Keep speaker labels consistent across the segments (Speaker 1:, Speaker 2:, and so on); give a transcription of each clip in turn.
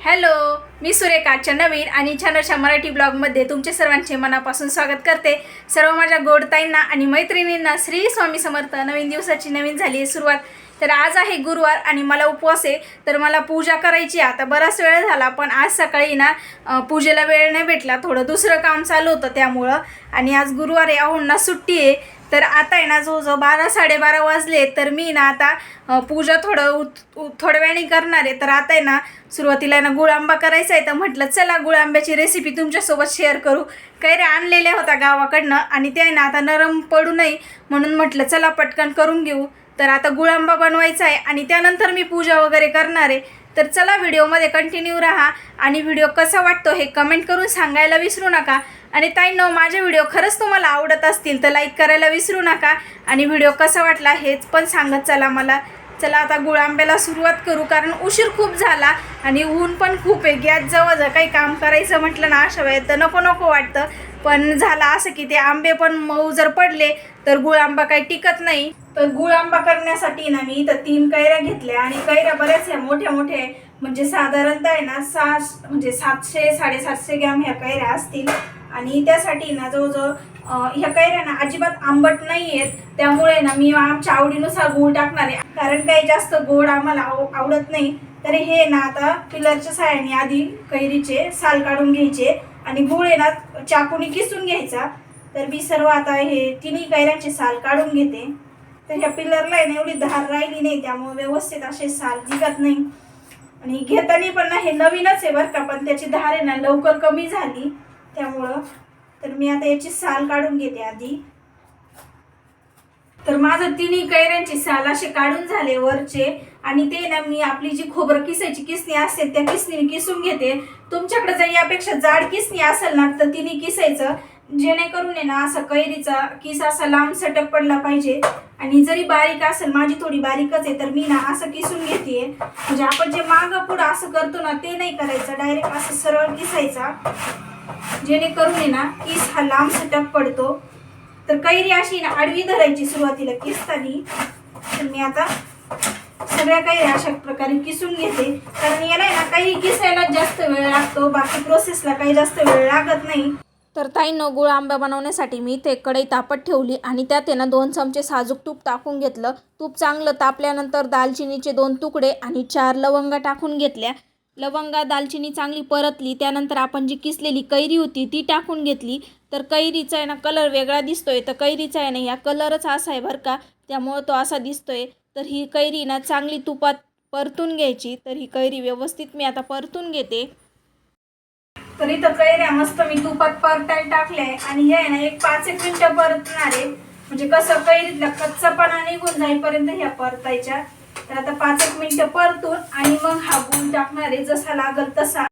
Speaker 1: Hello मी सुरेखाच्या नवीन आणि छानशा मराठी ब्लॉगमध्ये तुमचे सर्वांचे मनापासून स्वागत करते. सर्व माझ्या गोडताईंना आणि मैत्रिणींना श्री स्वामी समर्थ नवीन दिवसाची नवीन झाली आहे सुरुवात. तर आज आहे गुरुवार आणि मला उपवास आहे. तर मला पूजा करायची आहे. आता बराच वेळ झाला पण आज सकाळी ना पूजेला वेळ नाही भेटला. थोडं दुसरं काम चालू होतं त्यामुळं. आणि आज गुरुवार आहे अहोंना सुट्टी आहे. तर आता आहे ना जवळजवळ बारा साडेबारा वाजले तर मी ना आता पूजा थोडं उत- थोड्या वेळाने करणार आहे. तर आता आहे ना सुरुवातीला ना गुळ आंबा करायचा आहे. तर म्हटलं चला गुळ आंब्याची रेसिपी तुमच्यासोबत शेअर करू. कैऱ्या आणलेल्या होत्या गावाकडनं आणि ते आहे ना आता नरम पडू नये म्हणून म्हटलं चला पटकन करून घेऊ. तर आता गुळ आंबा बनवायचा आहे आणि त्यानंतर मी पूजा वगैरे करणार आहे. तर चला व्हिडिओमध्ये कंटिन्यू राहा आणि व्हिडिओ कसा वाटतो हे कमेंट करून सांगायला विसरू नका. आणि ताईंनो माझे व्हिडिओ खरंच तुम्हाला आवडत असतील तर लाईक करायला विसरू नका. आणि व्हिडिओ कसा वाटला हेच पण सांगत चला मला. चला आता गुळांब्याला सुरुवात करू कारण उशीर खूप झाला आणि ऊन पण खूप आहे. गॅस जवळ जर काही काम करायचं म्हटलं ना अशा वेळेत तर नको नको वाटतं. पण झालं असं की ते आंबे पण मऊ जर पडले तर गुळ आंबा काही टिकत नाही. तर गुळ आंबा करण्यासाठी ना मी इथं तीन कैऱ्या घेतल्या आणि कैऱ्या बऱ्याच ह्या मोठ्या मोठ्या आहे म्हणजे साधारणतः आहे ना सहा म्हणजे सातशे साडेसातशे ग्रॅम ह्या कैऱ्या असतील. आणि त्यासाठी ना जवळजवळ ह्या कैऱ्या ना अजिबात आंबट नाही आहेत त्यामुळे ना मी आमच्या आवडीनुसार गूळ टाकणार आहे. कारण काही जास्त गोड आम्हाला आव आवडत नाही. तर हे ना आता पिलरच्या साह्याने आधी कैरीचे साल काढून घ्यायचे. आणि गुळ आहे ना चाकूने किसून घ्यायचा. तर मी सर्व आता हे तिन्ही कैऱ्यांचे साल काढून घेते. तर ह्या पिलरला आहे ना एवढी धार राहिली नाही त्यामुळे व्यवस्थित असे साल निघत नाही. आणि घेताना पण ना हे नवीनच आहे बरं का पण त्याची धार आहे ना लवकर कमी झाली. त्यामुळं तर मी आता याची साल काढून घेते आधी. तर माझं तिन्ही कैऱ्यांची साल असे काढून झाले वरचे. आणि ते ना मी आपली जी खोबरं किसायची किसणी असते त्या किसणीने किसून घेते. तुमच्याकडे जर यापेक्षा जाड किसणी असेल ना तर तिने किसायचं. जेणेकरून आहे ना असं कैरीचा किस असा लांब सटक पडला पाहिजे. आणि जरी बारीक असेल माझी थोडी बारीकच आहे तर मी ना असं किसून घेते म्हणजे आपण जे मागं पुढं असं करतो ना ते नाही करायचं. डायरेक्ट असं सरळ किसायचा. जेणेकरून आहे ना किस हा लांब सटक पडतो. तर कैरी अशी ना आडवी धरायची सुरुवातीला किसतानी. तर मी आता सगळ्या कैऱ्या अशा प्रकारे किसून घेते. काही किसायला जास्त वेळ लागतो बाकी प्रोसेसला काही जास्त वेळ लागत नाही. तर ताईनं गुळ आंबा बनवण्यासाठी मी ते कढई तापत ठेवली आणि त्यात त्यानं ना दोन चमचे साजूक तूप टाकून घेतलं. तूप चांगलं तापल्यानंतर दालचिनीचे दोन तुकडे आणि चार लवंगा टाकून घेतल्या. लवंगा दालचिनी चांगली परतली त्यानंतर आपण जी किसलेली कैरी होती ती टाकून घेतली. तर कैरीचा आहे ना कलर वेगळा दिसतोय तर कैरीचा आहे ना या कलरच असा आहे बरं का त्यामुळं तो असा दिसतोय. तर ही कैरी ना चांगली तुपात परतून घ्यायची तर ही कैरी व्यवस्थित मी आता परतून घेते. तर इथं कैऱ्या मस्त मी तुपात परतायला टाकले आणि हे आहे ना एक पाच एक मिनिटं परतणार आहे. म्हणजे कसं कैरीतला कच्चापणा निघून जाईपर्यंत ह्या परतायच्या. तर आता पाच एक मिनिटं परतून आणि मग हा गुळ टाकणार आहे जसा लागल तसा.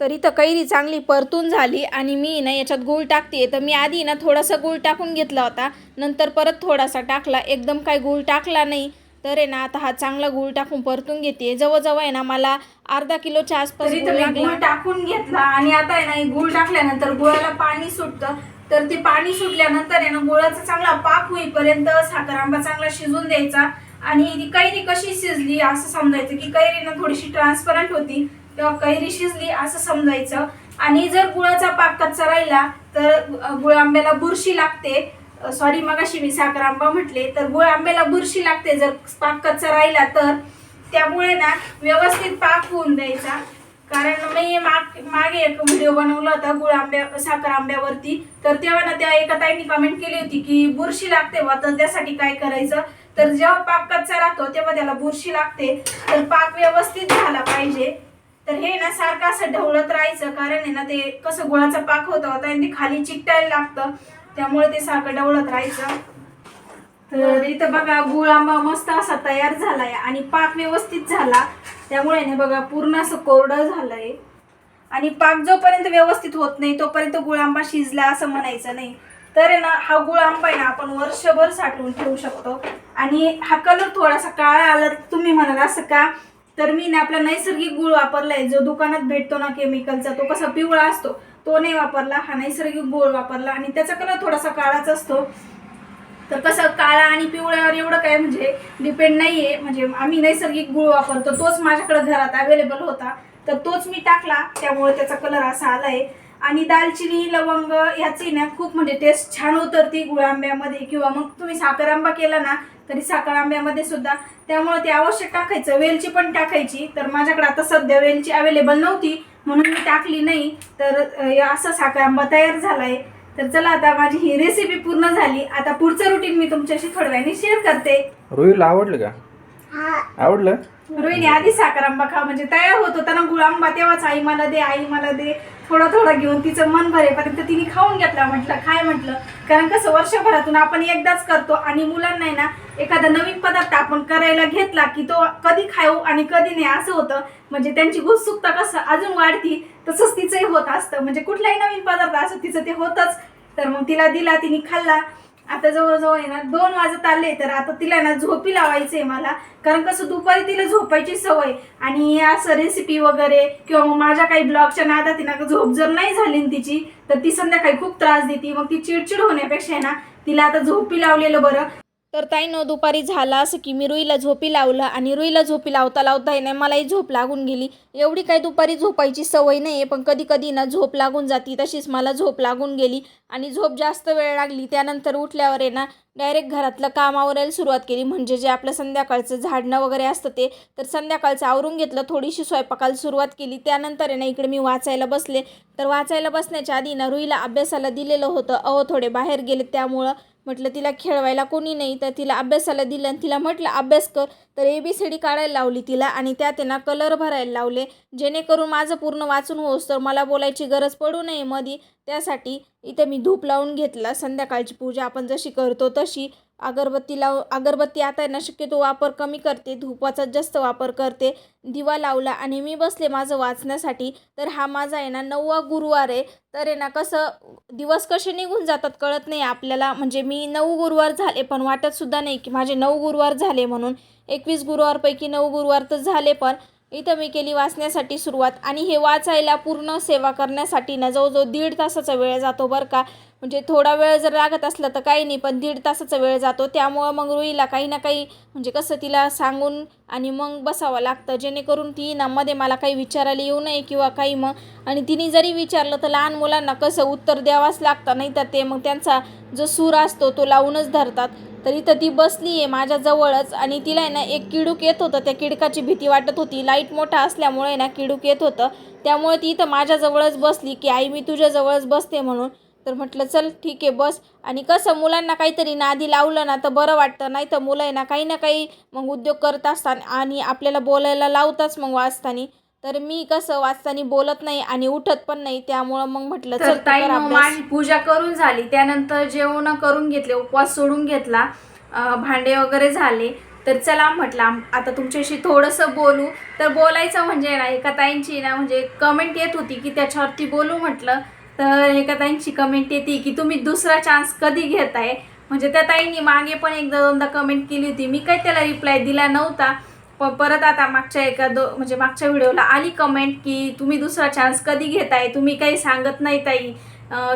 Speaker 1: तर इथं कैरी चांगली परतून झाली आणि मी ना याच्यात गूळ टाकते. तर मी आधी ना थोडासा गूळ टाकून घेतला होता. नंतर परत थोडासा टाकला. एकदम काय गूळ टाकला नाही. तर आहे ना आता हा चांगला गूळ टाकून परतून घेते. जवळजवळ आहे ना मला अर्धा किलोच्या आसपास गूळ लागला. टाकून घेतला आणि आता आहे ना गूळ टाकल्यानंतर गुळाला पाणी सुटतं. तर ते पाणी सुटल्यानंतर आहे ना गुळाचा चांगला पाक होईपर्यंत साखर आंबा चांगला शिजून द्यायचा. आणि ती कैरी कशी शिजली असं समजायचं की कैरी ना थोडीशी ट्रान्सपरंट होती. तेव्हा कैरी शिजली असं समजायचं. आणि जर गुळाचा पाक कच्चा राहिला तर गुळ आंब्याला बुरशी लागते. सॉरी मगाशी मी साखर आंबा म्हटले तर गुळ आंब्याला बुरशी लागते जर पाक कच्चा राहिला तर. त्यामुळे ना व्यवस्थित पाक होऊन द्यायचा. कारण मी माग मागे एक व्हिडिओ बनवला होता गुळ आंब्या साखर आंब्यावरती. तर तेव्हा ना त्या एका ताईंनी कमेंट केली होती की बुरशी लागते बा तर त्यासाठी काय करायचं? तर जेव्हा पाक कच्चा राहतो तेव्हा त्याला बुरशी लागते. तर पाक व्यवस्थित झाला पाहिजे. तर हे ना सारखं असं ढवळत राहायचं. कारण आहे ना ते कसं गुळाचा पाक होता होता आणि ते खाली चिकटायला लागतं. त्यामुळे ते साखर डवळत राहायचं. तर इथं बघा गुळ आंबा मस्त असा तयार झालाय आणि पाक व्यवस्थित झाला. त्यामुळे ना बघा पूर्ण असं कोरडं झालंय. आणि पाक जोपर्यंत व्यवस्थित होत नाही तोपर्यंत गुळ आंबा शिजला असं म्हणायचं नाही. तर आहे ना हा गुळ आंबा आहे ना आपण वर्षभर साठवून ठेवू शकतो. आणि हा कलर थोडासा काळा आला तर तुम्ही म्हणाल असं का? तर मी ना आपला नैसर्गिक गुळ वापरलाय. जो दुकानात भेटतो ना केमिकलचा तो कसा पिवळा असतो. तो नाही वापरला हा नैसर्गिक गोळ वापरला आणि त्याचा कलर थोडासा काळाच असतो. तर कसं काळा आणि पिवळ्यावर एवढं काय म्हणजे डिपेंड नाही आहे म्हणजे आम्ही नैसर्गिक गुळ वापरतो. तोच माझ्याकडे घरात अवेलेबल होता. तर तोच मी टाकला. त्यामुळे त्याचा कलर असा आला आहे. आणि दालचिनी लवंग याची ना खूप म्हणजे टेस्ट छान उतरती गुळ आंब्यामध्ये किंवा मग तुम्ही साखर आंबा केला ना तरी साखर आंब्यामध्ये सुद्धा. त्यामुळे ते आवश्यक टाकायचं. वेलची पण टाकायची. तर माझ्याकडे आता सध्या वेलची अवेलेबल नव्हती. म्हणून मी टाकली नाही. तर असा साखर आंबा तयार झालाय. तर चला आता माझी ही रेसिपी पूर्ण झाली. आता पुढचं रुटीन मी तुमच्याशी थोड्या वेळाने शेअर करते.
Speaker 2: रोहिला आवडलं का? आवडलं?
Speaker 1: रोहिणी आधी साखर आंबा खा. म्हणजे तयार होत होता ना गुळ आंबा तेव्हाच आई मला दे आई मला दे. थोडा थोडा घेऊन तिचं मन भरेपर्यंत तिने खाऊन घेतला. म्हटलं काय म्हटलं? कारण कसं वर्षभरातून आपण एकदाच करतो आणि मुलांना ना एखादा नवीन पदार्थ आपण करायला घेतला की तो कधी खाऊ आणि कधी नाही असं होतं. म्हणजे त्यांची उत्सुकता कसं अजून वाढती तसंच तिचंही होत असतं. म्हणजे कुठलाही नवीन पदार्थ असं तिचं ते होतच. तर मग तिला दिला तिने खाल्ला. आता जवळजवळ आहे ना दोन वाजत आले तर आता तिला ना झोपी लावायचंय मला. कारण कसं दुपारी तिला झोपायची सवय. आणि असं रेसिपी वगैरे किंवा मग माझ्या काही ब्लॉगच्या नादात तिला झोप जर नाही झाली तिची तर ती संध्याकाळी खूप त्रास देते. मग ती चिडचिड होण्यापेक्षा आहे ना तिला आता झोपी लावलेलं बरं. तर ताईनं दुपारी झालं असं की मी रुईला झोपी लावलं आणि रुईला झोपी लावता लावता नाही मलाही झोप लागून गेली. एवढी काही दुपारी झोपायची सवय नाही आहे पण कधी कधी ना झोप लागून जाती तशीच मला झोप लागून गेली. आणि झोप जास्त वेळ लागली त्यानंतर उठल्यावर आहे ना डायरेक्ट घरातलं काम आवरायला सुरुवात केली. म्हणजे जे आपलं संध्याकाळचं झाडणं वगैरे असतं ते तर संध्याकाळचं आवरून घेतलं थोडीशी स्वयंपाकाला सुरुवात केली. त्यानंतर आहे ना इकडे मी वाचायला बसले. तर वाचायला बसण्याच्या आधी ना रुईला अभ्यासाला दिलेलं होतं. अहो थोडे बाहेर गेले त्यामुळं म्हटलं तिला खेळवायला कोणी नाही तर तिला अभ्यासाला दिलं आणि तिला म्हटलं अभ्यास कर. तर ए बी सी डी काढायला लावली तिला आणि त्यात त्यांना कलर भरायला लावले. जेणेकरून माझं पूर्ण वाचून होस तर मला बोलायची गरज पडू नये मधी. त्यासाठी इथं मी धूप लावून घेतला. संध्याकाळची पूजा आपण जशी करतो तशी. अगरबत्ती लाव अगरबत्ती आता आहे ना शक्यतो वापर कमी करते धुपाचा जास्त वापर करते. दिवा लावला आणि मी बसले माझं वाचण्यासाठी तर हा माझा आहे ना नववा गुरुवार आहे. तर आहे ना कसं दिवस कसे निघून जातात कळत नाही आपल्याला. म्हणजे मी नऊ गुरुवार झाले पण वाटतसुद्धा नाही की माझे नऊ गुरुवार झाले म्हणून. एकवीस गुरुवारपैकी नऊ गुरुवार तर झाले पण इथं मी केली वाचण्यासाठी सुरुवात. आणि हे वाचायला पूर्ण सेवा करण्यासाठी ना जवळजवळ दीड तासाचा वेळ जातो बरं का. म्हणजे थोडा वेळ जर लागत असला तर काही नाही पण दीड तासाचा वेळ जातो. त्यामुळं मग रुईला काही ना काही म्हणजे कसं तिला सांगून आणि मग बसावं लागतं. जेणेकरून ती ना मध्ये मला काही विचारायला येऊ नये किंवा काही मग. आणि तिने जरी विचारलं तर लहान मुलांना कसं उत्तर द्यावाच लागतं नाही तर ते मग त्यांचा जो सूर असतो तो लावूनच धरतात. तर इथं ती बसली आहे माझ्याजवळच आणि तिला आहे ना एक किडूक येत होतं. त्या किडकाची भीती वाटत होती. लाइट मोठा असल्यामुळे ना किडूक येत होतं. त्यामुळे ती इथं माझ्याजवळच बसली की आई मी तुझ्याजवळच बसते म्हणून. तर म्हटलं चल ठीक आहे बस. आणि कसं मुलांना काहीतरी नादी लावलं ना तर बरं वाटतं. नाही तर मुलं आहे ना काही ना काही मग उद्योग करत असतात आणि आपल्याला बोलायला लावताच मग वाचताना. तर मी कसं वाचताना बोलत नाही आणि उठत पण नाही. त्यामुळं मग म्हटलं
Speaker 3: तर ताई. माझी पूजा करून झाली. त्यानंतर जेवण करून घेतले उपवास सोडून घेतला. भांडे वगैरे झाले. तर चला म्हटलं आता तुमच्याशी थोडंसं बोलू. तर बोलायचं म्हणजे ना एका ताईंची ना म्हणजे कमेंट येत होती की त्याच्यावरती बोलू म्हटलं. तर एका ताईंची कमेंट येते की तुम्ही दुसरा चान्स कधी घेताय? म्हणजे त्या ताईंनी मागे पण एकदा दोनदा कमेंट केली होती. मी काही त्याला रिप्लाय दिला नव्हता. पण परत आता मागच्या एका दो म्हणजे मागच्या व्हिडिओला आली कमेंट की तुम्ही दुसरा चान्स कधी घेताय? तुम्ही काही सांगत नाही ताई.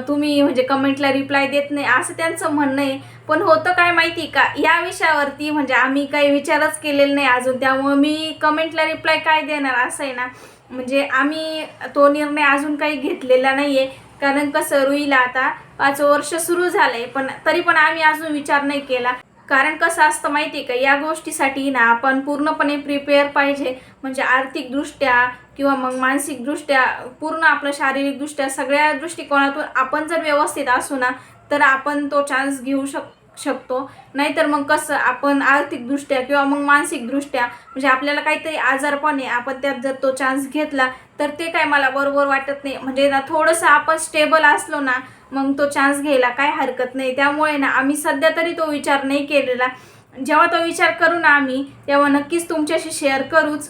Speaker 3: तुम्ही म्हणजे कमेंटला रिप्लाय देत नाही. असं त्यांचं म्हणणं आहे. पण होतं काय माहिती का? या विषयावरती म्हणजे आम्ही काही विचारच केलेला नाही अजून. त्यामुळं मी कमेंटला रिप्लाय काय देणार? असं आहे ना. म्हणजे आम्ही तो निर्णय अजून काही घेतलेला नाही आहे कारण कसं रुईला आता पाच वर्ष सुरू झालंय पण तरी पण आम्ही अजून विचार नाही केला. कारण कसं असतं माहिती आहे का या गोष्टीसाठी ना आपण पूर्णपणे प्रिपेअर पाहिजे. म्हणजे आर्थिकदृष्ट्या किंवा मग मानसिकदृष्ट्या पूर्ण आपलं शारीरिकदृष्ट्या सगळ्या दृष्टिकोनातून आपण जर व्यवस्थित असू ना तर आपण तो चान्स घेऊ शक शकतो. नाहीतर मग कसं आपण आर्थिकदृष्ट्या किंवा मग मानसिकदृष्ट्या म्हणजे आपल्याला काहीतरी आजारपण आहे आपण त्यात जर तो चान्स घेतला तर ते काय मला बरोबर वाटत नाही. म्हणजे ना थोडंसं आपण स्टेबल असलो ना मग तो चान्स घ्यायला काय हरकत नाही. त्यामुळे ना आम्ही सध्या तरी तो विचार नाही केलेला. जेव्हा तो विचार करू ना आम्ही तेव्हा नक्कीच तुमच्याशी शेअर करूच.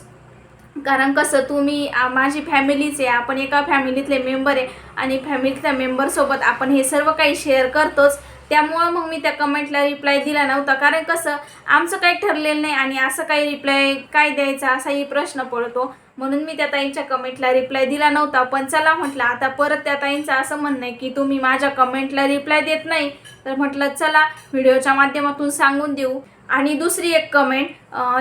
Speaker 3: कारण कसं तुम्ही माझी फॅमिलीच आहे आपण एका फॅमिलीतले मेंबर आहे आणि फॅमिलीतल्या मेंबरसोबत आपण हे सर्व काही शेअर करतोच. त्यामुळं मग मी त्या कमेंटला रिप्लाय दिला नव्हता. कारण कसं आमचं काही ठरलेलं नाही आणि असं काही रिप्लाय काय द्यायचा असाही प्रश्न पडतो. म्हणून मी त्या ताईंच्या कमेंटला रिप्लाय दिला नव्हता. पण चला म्हटलं आता परत त्या ताईंचं असं म्हणणं आहे की तुम्ही माझ्या कमेंटला रिप्लाय देत नाही. तर म्हटलं चला व्हिडिओच्या माध्यमातून सांगून देऊ.
Speaker 1: आणि दुसरी एक कमेंट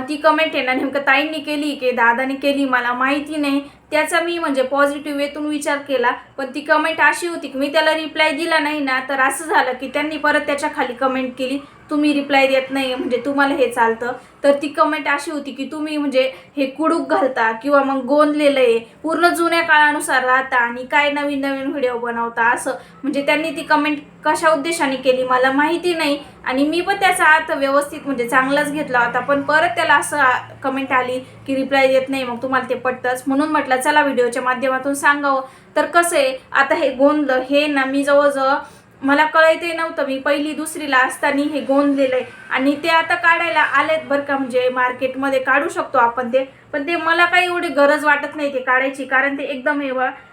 Speaker 1: ती कमेंट आहे ना नेमकं ताईंनी केली की दादाने केली मला माहिती नाही. त्याचा मी म्हणजे पॉझिटिव्ह वेतून विचार केला पण ती कमेंट अशी होती की मी त्याला रिप्लाय दिला नाही ना तर असं झालं की त्यांनी परत त्याच्याखाली कमेंट केली. तुम्ही रिप्लाय देत नाही म्हणजे तुम्हाला हे चालतं. तर ती कमेंट अशी होती की तुम्ही म्हणजे हे कुडूक घालता किंवा मग गोंदलेलं आहे पूर्ण जुन्या काळानुसार राहता आणि काय नवीन नवीन व्हिडिओ बनवता असं. म्हणजे त्यांनी ती कमेंट कशा उद्देशाने केली मला माहिती नाही आणि मी पण त्याचा अर्थ व्यवस्थित म्हणजे चांगलाच घेतला होता. पण परत त्याला असं कमेंट आली की रिप्लाय देत नाही मग तुम्हाला ते पटतंच. म्हणून म्हटलं चला व्हिडिओच्या माध्यमातून सांगावं. तर कसं आहे आता हे गोंदलं हे ना मी जवळजवळ मला कळायचंही नव्हतं. मी पहिली दुसरीला असताना हे गोंदलेलं आहे आणि ते आता काढायला आलेत बरं का म्हणजे मार्केटमध्ये काढू शकतो आपण ते. पण ते मला काही एवढी गरज वाटत नाही ते काढायची कारण ते एकदम हे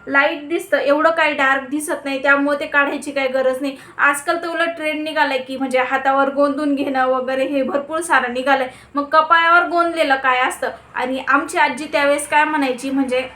Speaker 1: लाइट दिसतं. एवढं काही डार्क दिसत नाही त्यामुळे ते काढायची काही गरज नाही. आजकाल तर उलट ट्रेंड निघालाय की म्हणजे हातावर गोंदून घेणं वगैरे हे भरपूर सारं निघालंय. मग कपाळावर गोंदलेलं काय असतं? आणि आमची आजी त्यावेळेस काय म्हणायची म्हणजे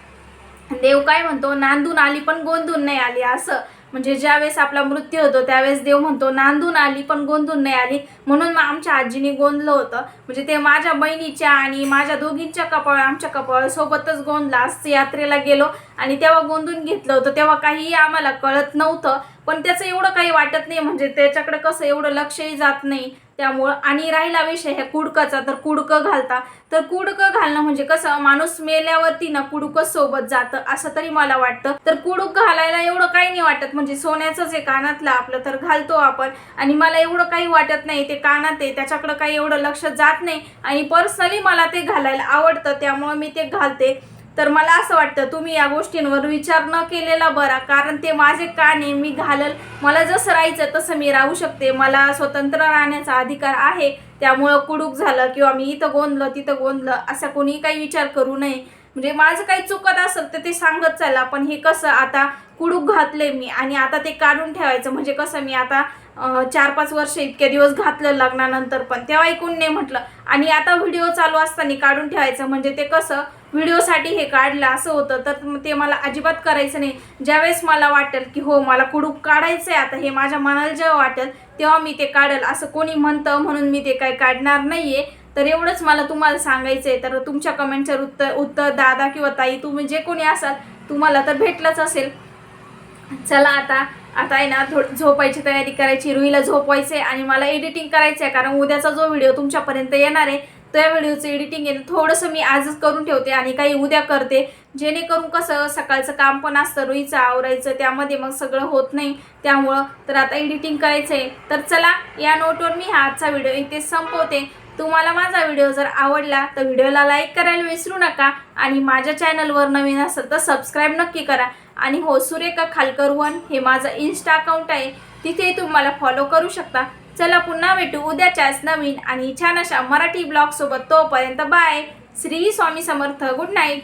Speaker 1: देव काय म्हणतो नांदून आली पण गोंदून नाही आली असं. म्हणजे ज्यावेळेस आपला मृत्यू होतो त्यावेळेस देव म्हणतो नांदून आली पण गोंधून नाही आली. म्हणून मग आमच्या आजीने गोंदलं होतं. म्हणजे ते माझ्या बहिणीच्या आणि माझ्या दोघींच्या कपाळ आमच्या कपाळ सोबतच गोंदला. असं यात्रेला गेलो आणि तेव्हा गोंधून घेतलं होतं. तेव्हा काहीही आम्हाला कळत नव्हतं. पण त्याचं एवढं काही वाटत नाही. म्हणजे त्याच्याकडे कसं एवढं लक्षही जात नाही. त्यामुळं आणि राहिला विषय ह्या कुडकाचा तर कुडकं घालता. तर कुडकं घालणं म्हणजे कसं माणूस मेल्यावरती ना कुडकं सोबत जातं असं तरी मला वाटतं. तर कुडूक घालायला एवढं काही नाही वाटत. म्हणजे सोन्याचंच आहे कानातलं आपलं तर घालतो आपण. आणि मला एवढं काही वाटत नाही ते कानात आहे त्याच्याकडं काही एवढं लक्ष जात नाही. आणि पर्सनली मला ते घालायला आवडतं त्यामुळं मी ते घालते. तर मला असं वाटतं तुम्ही या गोष्टींवर विचार न केलेला बरा कारण ते माझे काने मी घालल. मला जसं राहायचं तसं मी राहू शकते. मला स्वतंत्र राहण्याचा अधिकार आहे. त्यामुळं कुडूक झालं किंवा मी इथं गोंधलं तिथं गोंधलं असा कोणी काही विचार करू नये. म्हणजे माझं काही चुकत असेल तर ते सांगत चाला पण हे कसं आता कुडूक घातले मी आणि आता ते काढून ठेवायचं. म्हणजे कसं मी आता चार पाच वर्ष इतके दिवस घातलं लग्नानंतर पण. तेव्हा ऐकून नाही म्हटलं. आणि आता व्हिडिओ चालू असताना काढून ठेवायचं. म्हणजे ते कसं व्हिडिओसाठी हे काढलं असं होतं. तर ते मला अजिबात करायचं नाही. ज्यावेळेस मला वाटेल की हो मला कुडूप काढायचं आहे आता हे माझ्या मनाला जेव्हा वाटेल तेव्हा मी ते काढेल. असं कोणी म्हणतं म्हणून मी ते काही काढणार नाहीये. तर एवढंच मला तुम्हाला सांगायचं आहे तर तुमच्या कमेंटचं उत्तर उत्तर दादा किंवा ताई तुम्ही जे कोणी असाल तुम्हाला तर भेटलंच असेल. चला आता आता आहे ना थोडी झोपायची तयारी करायची. रुईला झोपवायचे आणि मला एडिटिंग करायचं आहे कारण उद्याचा जो व्हिडिओ तुमच्यापर्यंत येणार आहे त्या व्हिडिओचं एडिटिंग आहे. थोडंसं मी आजच करून ठेवते आणि काही उद्या करते. जेणेकरून कसं सकाळचं काम पण असतं रुईचं आवरायचं त्यामध्ये मग सगळं होत नाही. त्यामुळं तर आता एडिटिंग करायचं आहे तर चला या नोटवर मी हा आजचा व्हिडिओ इथे संपवते. तुम्हाला माझा व्हिडिओ जर आवडला तर व्हिडिओला लाईक करायला विसरू नका आणि माझ्या चॅनलवर नवीन असेल तर सबस्क्राईब नक्की करा. आणि हो सुरेखा खालकर वन हे माझं इन्स्टा अकाउंट आहे. तिथे तुम्हाला फॉलो करू शकता. चला पुन्हा भेटू. उद्याच्याच नवीन आणि छान अशा मराठी ब्लॉग सोबत तोपर्यंत bye Shri Swami Samarth. Good night